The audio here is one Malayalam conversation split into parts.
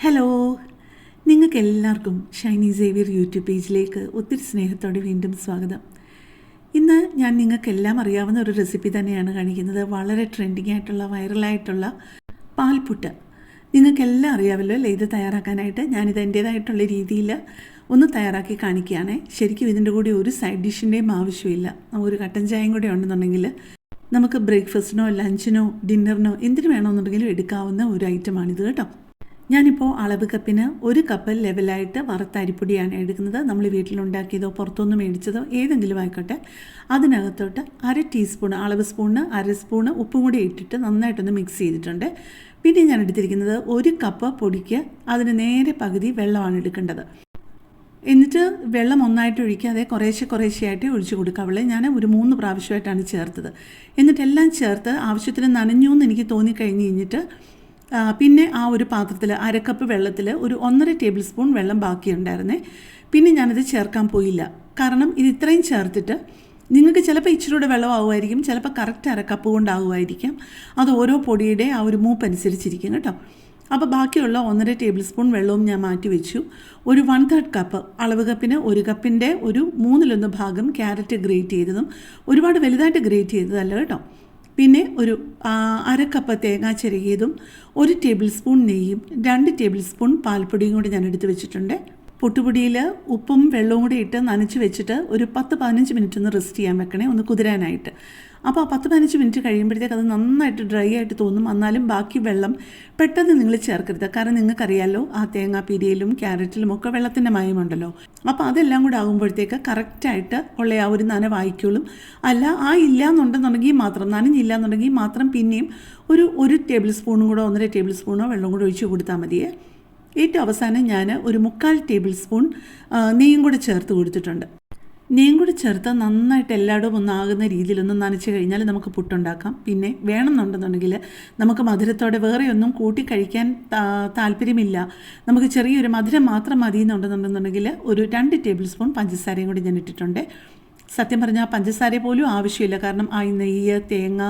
ഹലോ നിങ്ങൾക്ക് എല്ലാവർക്കും ഷൈനി സേവിയർ യൂട്യൂബ് പേജിലേക്ക് ഒത്തിരി സ്നേഹത്തോടെ വീണ്ടും സ്വാഗതം. ഇന്ന് ഞാൻ നിങ്ങൾക്കെല്ലാം അറിയാവുന്ന ഒരു റെസിപ്പി തന്നെയാണ് കാണിക്കുന്നത്. വളരെ ട്രെൻഡിങ് ആയിട്ടുള്ള വൈറലായിട്ടുള്ള പാൽപുട്ട് നിങ്ങൾക്കെല്ലാം അറിയാമല്ലോ അല്ലേ? ഇത് തയ്യാറാക്കാനായിട്ട് ഞാനിത് എന്റേതായിട്ടുള്ള രീതിയിൽ ഒന്ന് തയ്യാറാക്കി കാണിക്കുകയാണ്. ശരിക്കും ഇതിന്റെ കൂടി ഒരു സൈഡ് ഡിഷിന്റെയും ആവശ്യമില്ല. ഒരു കട്ടൻ ചായയും കൂടെ ഉണ്ടെന്നുണ്ടെങ്കിൽ നമുക്ക് ബ്രേക്ക്ഫാസ്റ്റിനോ ലഞ്ചിനോ ഡിന്നറിനോ എന്തിനു വേണമെന്നുണ്ടെങ്കിലും എടുക്കാവുന്ന ഒരു ഐറ്റമാണിത് കേട്ടോ. ഞാനിപ്പോൾ അളവ് കപ്പിന് ഒരു കപ്പ് ലെവലായിട്ട് വറുത്ത അരിപ്പൊടിയാണ് എടുക്കുന്നത്. നമ്മൾ വീട്ടിലുണ്ടാക്കിയതോ പുറത്തുനിന്ന് മേടിച്ചതോ ഏതെങ്കിലും ആയിക്കോട്ടെ. അതിനകത്തോട്ട് അര ടീസ്പൂൺ അളവ് സ്പൂണിന് അര സ്പൂണ് ഉപ്പും കൂടി ഇട്ടിട്ട് നന്നായിട്ടൊന്ന് മിക്സ് ചെയ്തിട്ടുണ്ട്. പിന്നെ ഞാൻ എടുത്തിരിക്കുന്നത് ഒരു കപ്പ് പൊടിക്ക് അതിന് നേരെ പകുതി വെള്ളമാണ് എടുക്കേണ്ടത്. എന്നിട്ട് വെള്ളം ഒന്നായിട്ട് ഒഴിക്കാതെ കുറേശ്ശെ കുറേശ്ശെയായിട്ട് ഒഴിച്ചു കൊടുക്കുക അവളെ. ഞാൻ ഒരു മൂന്ന് പ്രാവശ്യമായിട്ടാണ് ചേർത്തത്. എന്നിട്ടെല്ലാം ചേർത്ത് ആവശ്യത്തിന് നനഞ്ഞു എന്ന് എനിക്ക് തോന്നിക്കഴിഞ്ഞ് കഴിഞ്ഞിട്ട് പിന്നെ ആ ഒരു പാത്രത്തിൽ അരക്കപ്പ് വെള്ളത്തിൽ ഒരു ഒന്നര ടേബിൾ സ്പൂൺ വെള്ളം ബാക്കിയുണ്ടായിരുന്നേ. പിന്നെ ഞാനത് ചേർക്കാൻ പോയില്ല. കാരണം ഇത് ഇത്രയും ചേർത്തിട്ട് നിങ്ങൾക്ക് ചിലപ്പോൾ ഇച്ചിരി കൂടെ വെള്ളമാവുമായിരിക്കും ചിലപ്പോൾ കറക്റ്റ് അരക്കപ്പ് കൊണ്ടാവുമായിരിക്കാം. അത് ഓരോ പൊടിയുടെ ആ ഒരു മൂപ്പ് അനുസരിച്ചിരിക്കും കേട്ടോ. അപ്പോൾ ബാക്കിയുള്ള ഒന്നര ടേബിൾ സ്പൂൺ വെള്ളവും ഞാൻ മാറ്റി വെച്ചു. ഒരു വൺ തേർഡ് കപ്പ് അളവ് കപ്പിന് ഒരു കപ്പിന്റെ ഒരു മൂന്നിലൊന്ന് ഭാഗം ക്യാരറ്റ് ഗ്രേറ്റ് ചെയ്തതും ഒരുപാട് വലുതായിട്ട് ഗ്രേറ്റ് ചെയ്തതല്ല കേട്ടോ. പിന്നെ ഒരു അരക്കപ്പ് അര കപ്പ് തേങ്ങ ചിരകിയതും ഒരു ടേബിൾ സ്പൂൺ നെയ്യും രണ്ട് ടേബിൾ സ്പൂൺ പാൽപ്പൊടിയും കൂടി ഞാൻ എടുത്ത് വെച്ചിട്ടുണ്ട്. പൊട്ടുപൊടിയിൽ ഉപ്പും വെള്ളവും കൂടി ഇട്ട് നനച്ച് വെച്ചിട്ട് ഒരു പത്ത് പതിനഞ്ച് മിനിറ്റ് ഒന്ന് റെസ്റ്റ് ചെയ്യാൻ വെക്കണേ ഒന്ന് കുതിരാനായിട്ട്. അപ്പോൾ പത്ത് പതിനഞ്ച് മിനിറ്റ് കഴിയുമ്പോഴത്തേക്ക് അത് നന്നായിട്ട് ഡ്രൈ ആയിട്ട് തോന്നും. എന്നാലും ബാക്കി വെള്ളം പെട്ടെന്ന് നിങ്ങൾ ചേർക്കരുത്. കാരണം നിങ്ങൾക്കറിയാലോ ആ തേങ്ങാപ്പീരിയിലും ക്യാരറ്റിലും ഒക്കെ വെള്ളത്തിന്റെ മയമുണ്ടല്ലോ. അപ്പോൾ അതെല്ലാം കൂടെ ആകുമ്പോഴത്തേക്ക് കറക്റ്റായിട്ട് ഉള്ള ആ ഒരു നന വായിക്കോളും. അല്ല ആ ഇല്ല എന്നുണ്ടെന്നുണ്ടെങ്കിൽ മാത്രം നനഞ്ഞില്ല എന്നുണ്ടെങ്കിൽ മാത്രം പിന്നെയും ഒരു ഒരു ടേബിൾ സ്പൂണും കൂടെ ഒന്നര ടേബിൾ സ്പൂണോ വെള്ളം കൂടെ ഒഴിച്ച് കൊടുത്താൽ മതിയേ. ഏറ്റവും അവസാനം ഞാൻ ഒരു മുക്കാൽ ടേബിൾ സ്പൂൺ നെയ്യും കൂടെ ചേർത്ത് കൊടുത്തിട്ടുണ്ട്. നെയ്യും കൂടി ചേർത്ത് നന്നായിട്ട് എല്ലായിടവും ഒന്നാകുന്ന രീതിയിലൊന്ന് നനച്ച് കഴിഞ്ഞാൽ നമുക്ക് പുട്ടുണ്ടാക്കാം. പിന്നെ വേണമെന്നുണ്ടെന്നുണ്ടെങ്കിൽ നമുക്ക് മധുരത്തോടെ വേറെ ഒന്നും കൂട്ടി കഴിക്കാൻ താല്പര്യമില്ല. നമുക്ക് ചെറിയൊരു മധുരം മാത്രം മതി എന്നുണ്ടെന്നുണ്ടെന്നുണ്ടെങ്കിൽ ഒരു രണ്ട് ടേബിൾ സ്പൂൺ പഞ്ചസാരയും കൂടി ഞാൻ ഇട്ടിട്ടുണ്ട്. സത്യം പറഞ്ഞാൽ പഞ്ചസാര പോലും ആവശ്യമില്ല. കാരണം ആ നെയ്യ് തേങ്ങ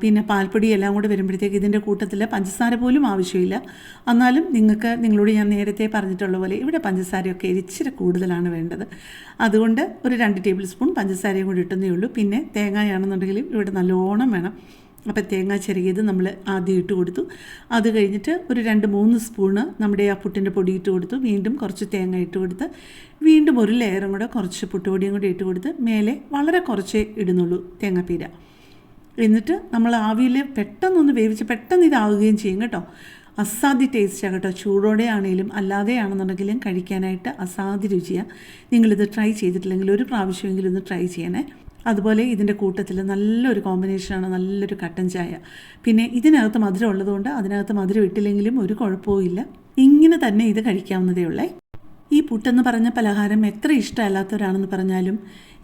പിന്നെ പാൽപ്പൊടി എല്ലാം കൂടെ വരുമ്പോഴത്തേക്ക് ഇതിന്റെ കൂട്ടത്തിൽ പഞ്ചസാര പോലും ആവശ്യമില്ല. എന്നാലും നിങ്ങൾക്ക് നിങ്ങളോട് ഞാൻ നേരത്തെ പറഞ്ഞിട്ടുള്ള പോലെ ഇവിടെ പഞ്ചസാരയൊക്കെ ഇച്ചിരി കൂടുതലാണ് വേണ്ടത്. അതുകൊണ്ട് ഒരു രണ്ട് ടേബിൾ സ്പൂൺ പഞ്ചസാരയും കൂടി ഇട്ടുന്നേ ഉള്ളൂ. പിന്നെ തേങ്ങയാണെന്നുണ്ടെങ്കിലും ഇവിടെ നല്ലോണം വേണം. അപ്പോൾ തേങ്ങ ചെറിയത് നമ്മൾ ആദ്യം ഇട്ട് കൊടുത്തു. അത് കഴിഞ്ഞിട്ട് ഒരു രണ്ട് മൂന്ന് സ്പൂണ് നമ്മുടെ ആ പുട്ടിന്റെ പൊടി ഇട്ട് കൊടുത്തു. വീണ്ടും കുറച്ച് തേങ്ങ ഇട്ട് കൊടുത്ത് വീണ്ടും ഒരു ലെയറും കൂടെ കുറച്ച് പുട്ടുപൊടിയും കൂടി ഇട്ട് കൊടുത്ത് മേലെ വളരെ കുറച്ചേ ഇടുന്നുള്ളൂ തേങ്ങാപ്പീര. എന്നിട്ട് നമ്മൾ ആവിയിൽ പെട്ടെന്നൊന്ന് വേവിച്ച് പെട്ടെന്ന് ഇതാവുകയും ചെയ്യും കേട്ടോ. അസാധ്യ ടേസ്റ്റാണ് കേട്ടോ. ചൂടോടെ ആണെങ്കിലും അല്ലാതെ ആണെന്നുണ്ടെങ്കിലും കഴിക്കാനായിട്ട് അസാധ്യ രുചിയാണ് നിങ്ങളിത് ട്രൈ ചെയ്തിട്ടില്ലെങ്കിൽ ഒരു പ്രാവശ്യമെങ്കിലും ഒന്ന് ട്രൈ ചെയ്യണേ. അതുപോലെ ഇതിന്റെ കൂട്ടത്തിൽ നല്ലൊരു കോമ്പിനേഷനാണ് നല്ലൊരു കട്ടൻ ചായ. പിന്നെ ഇതിനകത്ത് മധുരം ഉള്ളതുകൊണ്ട് അതിനകത്ത് മധുരം ഇട്ടില്ലെങ്കിലും ഒരു കുഴപ്പവും ഇങ്ങനെ തന്നെ ഇത് കഴിക്കാവുന്നതേ ഉള്ളേ. ഈ പുട്ടെന്ന് പറഞ്ഞ പലഹാരം എത്ര ഇഷ്ടമല്ലാത്തവരാണെന്ന് പറഞ്ഞാലും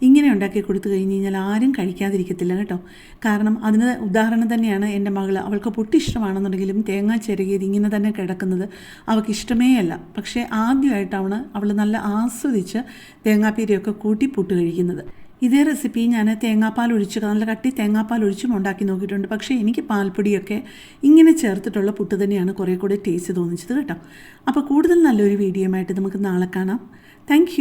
ഇങ്ങനെ ഉണ്ടാക്കി കൊടുത്തു കഴിഞ്ഞ് കഴിഞ്ഞാൽ ആരും കഴിക്കാതിരിക്കത്തില്ല കേട്ടോ. കാരണം അതിന് ഉദാഹരണം തന്നെയാണ് എന്റെ മകൾ അവൾക്ക് പുട്ട് ഇഷ്ടമാണെന്നുണ്ടെങ്കിലും തേങ്ങ ചിരകിയത് ഇങ്ങനെ തന്നെ കിടക്കുന്നത് അവൾക്ക് ഇഷ്ടമേ അല്ല. പക്ഷേ ആദ്യമായിട്ടാണ് അവൾ നല്ല ആസ്വദിച്ച് തേങ്ങാപ്പീരയൊക്കെ കൂട്ടി പുട്ട് കഴിക്കുന്നത്. ഇതേ റെസിപ്പി ഞാൻ തേങ്ങാപ്പാൽ ഒഴിച്ച് നല്ല കട്ടി തേങ്ങാപ്പാൽ ഒഴിച്ചും ഉണ്ടാക്കി നോക്കിയിട്ടുണ്ട്. പക്ഷേ എനിക്ക് പാൽപ്പൊടിയൊക്കെ ഇങ്ങനെ ചേർത്തിട്ടുള്ള പുട്ട് തന്നെയാണ് കുറേ കൂടെ ടേസ്റ്റ് തോന്നിച്ചത് കേട്ടോ. അപ്പോൾ കൂടുതൽ നല്ലൊരു വീഡിയോ ആയിട്ട് നമുക്ക് നാളെ കാണാം. താങ്ക്